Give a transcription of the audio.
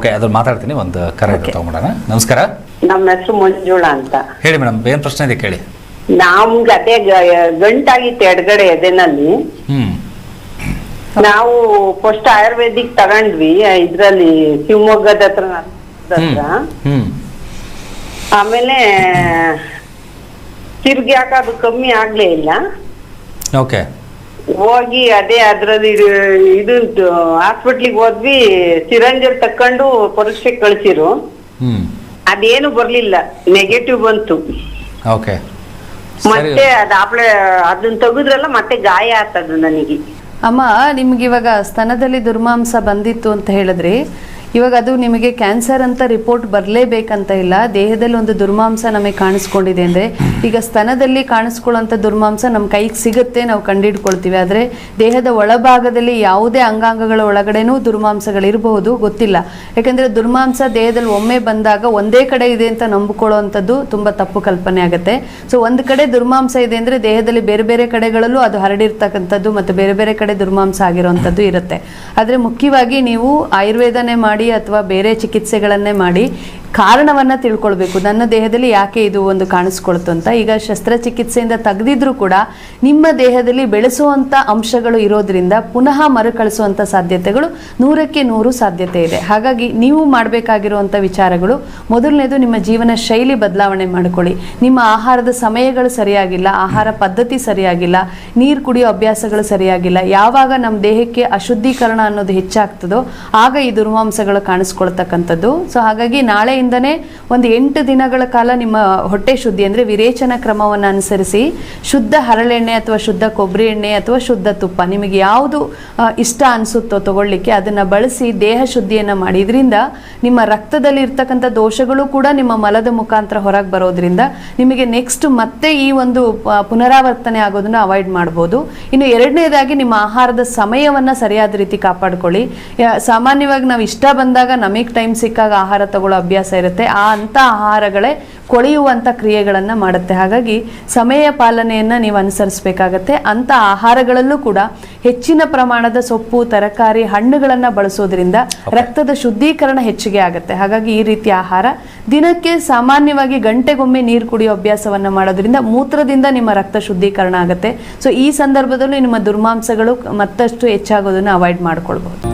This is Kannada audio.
ಓಕೆ ಅದ್ರ ಮಾತಾಡ್ತೀನಿ ಒಂದು ಕರೆ ತಗೊಂಡೋಣ ನಮಸ್ಕಾರ. ನಮ್ಮ ಹೆಸರು ಮಂಜುಳ ಅಂತ. ಹೇಳಿ ಮೇಡಮ್ ಏನ್ ಪ್ರಶ್ನೆ ಇದೆ ಕೇಳಿ. ನಮ್ಗೆ ಅದೇ ಗಂಟಾಗಿತ್ತು ಎಡಗಡೆ ಎದೆನಲ್ಲಿ. ಹ್ಮ್. ನಾವು ಫಸ್ಟ್ ಆಯುರ್ವೇದಿಕ್ ತಗೊಂಡ್ವಿ ಇದ್ರಲ್ಲಿ ಶಿವಮೊಗ್ಗದ ಹತ್ರ ಹ್ಮ್ ಆಮೇಲೆ ತಿರ್ಗಿ ಅದು ಕಮ್ಮಿ ಆಗ್ಲೇ ಇಲ್ಲ. ಓಕೆ ಹೋಗಿ ಅದೇ ಅದ್ರದ್ದು ಇದು ಹಾಸ್ಪಿಟ್ಲಿಗೆ ಹೋದ್ವಿ ಸಿರಂಜರ್ ತಕೊಂಡು ಪರೀಕ್ಷೆ ಕಳಿಸಿರು. ಅದೇನು ಬರ್ಲಿಲ್ಲ. ನೆಗೆಟಿವ್ ಬಂತು. ಓಕೆ. ಮತ್ತೆ ಅದ್ ಆಪ್ಲೆ ಅದನ್ನ ತೆಗೆದ್ರಲ್ಲ ಮತ್ತೆ ಗಾಯ ಆತದು ನನಗೆ. ಅಮ್ಮ ನಿಮ್ಗೆ ಇವಾಗ ಸ್ತನದಲ್ಲಿ ದುರ್ಮಾಂಸ ಬಂದಿತ್ತು ಅಂತ ಹೇಳಿದ್ರಿ. ಇವಾಗ ಅದು ನಿಮಗೆ ಕ್ಯಾನ್ಸರ್ ಅಂತ ರಿಪೋರ್ಟ್ ಬರಲೇಬೇಕಂತ ಇಲ್ಲ. ದೇಹದಲ್ಲಿ ಒಂದು ದುರ್ಮಾಂಸ ನಮಗೆ ಕಾಣಿಸ್ಕೊಂಡಿದೆ ಅಂದರೆ ಈಗ ಸ್ತನದಲ್ಲಿ ಕಾಣಿಸ್ಕೊಳ್ಳೋಂಥ ದುರ್ಮಾಂಸ ನಮ್ಮ ಕೈಗೆ ಸಿಗುತ್ತೆ ನಾವು ಕಂಡಿಡ್ಕೊಳ್ತೀವಿ. ಆದರೆ ದೇಹದ ಒಳಭಾಗದಲ್ಲಿ ಯಾವುದೇ ಅಂಗಾಂಗಗಳ ಒಳಗಡೆನೂ ದುರ್ಮಾಂಸಗಳಿರಬಹುದು, ಗೊತ್ತಿಲ್ಲ. ಯಾಕೆಂದರೆ ದುರ್ಮಾಂಸ ದೇಹದಲ್ಲಿ ಒಮ್ಮೆ ಬಂದಾಗ ಒಂದೇ ಕಡೆ ಇದೆ ಅಂತ ನಂಬಿಕೊಳ್ಳುವಂಥದ್ದು ತುಂಬ ತಪ್ಪು ಕಲ್ಪನೆ ಆಗುತ್ತೆ. ಸೊ ಒಂದು ಕಡೆ ದುರ್ಮಾಂಸ ಇದೆ ಅಂದರೆ ದೇಹದಲ್ಲಿ ಬೇರೆ ಬೇರೆ ಕಡೆಗಳಲ್ಲೂ ಅದು ಹರಡಿರ್ತಕ್ಕಂಥದ್ದು ಮತ್ತು ಬೇರೆ ಬೇರೆ ಕಡೆ ದುರ್ಮಾಂಸ ಆಗಿರೋವಂಥದ್ದು ಇರುತ್ತೆ. ಆದರೆ ಮುಖ್ಯವಾಗಿ ನೀವು ಆಯುರ್ವೇದನೆ ಮಾಡಿ ಅಥವಾ ಬೇರೆ ಚಿಕಿತ್ಸೆಗಳನ್ನೇ ಮಾಡಿ ಕಾರಣವನ್ನು ತಿಳ್ಕೊಳ್ಬೇಕು. ನನ್ನ ದೇಹದಲ್ಲಿ ಯಾಕೆ ಇದು ಒಂದು ಕಾಣಿಸ್ಕೊಳ್ತು ಅಂತ. ಈಗ ಶಸ್ತ್ರಚಿಕಿತ್ಸೆಯಿಂದ ತೆಗೆದಿದ್ರೂ ಕೂಡ ನಿಮ್ಮ ದೇಹದಲ್ಲಿ ಬೆಳೆಸುವಂಥ ಅಂಶಗಳು ಇರೋದ್ರಿಂದ ಪುನಃ ಮರುಕಳಿಸುವಂಥ ಸಾಧ್ಯತೆಗಳು ನೂರಕ್ಕೆ ನೂರು ಸಾಧ್ಯತೆ ಇದೆ. ಹಾಗಾಗಿ ನೀವು ಮಾಡಬೇಕಾಗಿರುವಂಥ ವಿಚಾರಗಳು, ಮೊದಲನೇದು ನಿಮ್ಮ ಜೀವನ ಶೈಲಿ ಬದಲಾವಣೆ ಮಾಡಿಕೊಳ್ಳಿ. ನಿಮ್ಮ ಆಹಾರದ ಸಮಯಗಳು ಸರಿಯಾಗಿಲ್ಲ, ಆಹಾರ ಪದ್ಧತಿ ಸರಿಯಾಗಿಲ್ಲ, ನೀರು ಕುಡಿಯೋ ಅಭ್ಯಾಸಗಳು ಸರಿಯಾಗಿಲ್ಲ, ಯಾವಾಗ ನಮ್ಮ ದೇಹಕ್ಕೆ ಅಶುದ್ಧೀಕರಣ ಅನ್ನೋದು ಹೆಚ್ಚಾಗ್ತದೋ, ಆಗ ಈ ದುರ್ವಾಂಸಗಳು ಕಾಣಿಸ್ಕೊಳ್ತಕ್ಕಂಥದ್ದು. ಸೊ ಹಾಗಾಗಿ ನಾಳೆಯಿಂದನೇ ಒಂದು ಎಂಟು ದಿನಗಳ ಕಾಲ ನಿಮ್ಮ ಹೊಟ್ಟೆ ಶುದ್ಧಿ ಅಂದರೆ ವಿರೇಚನ ಕ್ರಮವನ್ನು ಅನುಸರಿಸಿ ಶುದ್ಧ ಹರಳೆಣ್ಣೆ ಅಥವಾ ಶುದ್ಧ ಕೊಬ್ಬರಿ ಎಣ್ಣೆ ಅಥವಾ ಶುದ್ಧ ತುಪ್ಪ ನಿಮಗೆ ಯಾವುದು ಇಷ್ಟ ಅನಿಸುತ್ತೋ ತಗೊಳ್ಳಿಕ್ಕೆ ಅದನ್ನು ಬಳಸಿ ದೇಹ ಶುದ್ಧಿಯನ್ನು ಮಾಡಿ. ಇದರಿಂದ ನಿಮ್ಮ ರಕ್ತದಲ್ಲಿ ಇರ್ತಕ್ಕಂಥ ದೋಷಗಳು ಕೂಡ ನಿಮ್ಮ ಮಲದ ಮುಖಾಂತರ ಹೊರಗೆ ಬರೋದ್ರಿಂದ ನಿಮಗೆ ನೆಕ್ಸ್ಟ್ ಮತ್ತೆ ಈ ಒಂದು ಪುನರಾವರ್ತನೆ ಆಗೋದನ್ನ ಅವಾಯ್ಡ್ ಮಾಡ್ಬೋದು. ಇನ್ನು ಎರಡನೇದಾಗಿ ನಿಮ್ಮ ಆಹಾರದ ಸಮಯವನ್ನು ಸರಿಯಾದ ರೀತಿ ಕಾಪಾಡ್ಕೊಳ್ಳಿ. ಸಾಮಾನ್ಯವಾಗಿ ನಾವು ಇಷ್ಟ ಬಂದಾಗ ನಮಗೆ ಟೈಮ್ ಸಿಕ್ಕಾಗ ಆಹಾರ ತಗೊಳ್ಳೋ ಅಭ್ಯಾಸ ಇರುತ್ತೆ. ಆ ಅಂಥ ಆಹಾರಗಳೇ ಕೊಳೆಯುವಂಥ ಕ್ರಿಯೆಗಳನ್ನು ಮಾಡುತ್ತೆ. ಹಾಗಾಗಿ ಸಮಯ ಪಾಲನೆಯನ್ನು ನೀವು ಅನುಸರಿಸಬೇಕಾಗತ್ತೆ. ಅಂಥ ಆಹಾರಗಳಲ್ಲೂ ಕೂಡ ಹೆಚ್ಚಿನ ಪ್ರಮಾಣದ ಸೊಪ್ಪು ತರಕಾರಿ ಹಣ್ಣುಗಳನ್ನು ಬಳಸೋದ್ರಿಂದ ರಕ್ತದ ಶುದ್ಧೀಕರಣ ಹೆಚ್ಚಿಗೆ ಆಗುತ್ತೆ. ಹಾಗಾಗಿ ಈ ರೀತಿಯ ಆಹಾರ ದಿನಕ್ಕೆ ಸಾಮಾನ್ಯವಾಗಿ ಗಂಟೆಗೊಮ್ಮೆ ನೀರು ಕುಡಿಯೋ ಅಭ್ಯಾಸವನ್ನು ಮಾಡೋದ್ರಿಂದ ಮೂತ್ರದಿಂದ ನಿಮ್ಮ ರಕ್ತ ಶುದ್ಧೀಕರಣ ಆಗುತ್ತೆ. ಸೊ ಈ ಸಂದರ್ಭದಲ್ಲೂ ನಿಮ್ಮ ದುರ್ಮಾಂಸಗಳು ಮತ್ತಷ್ಟು ಹೆಚ್ಚಾಗೋದನ್ನು ಅವಾಯ್ಡ್ ಮಾಡ್ಕೊಳ್ಬಹುದು.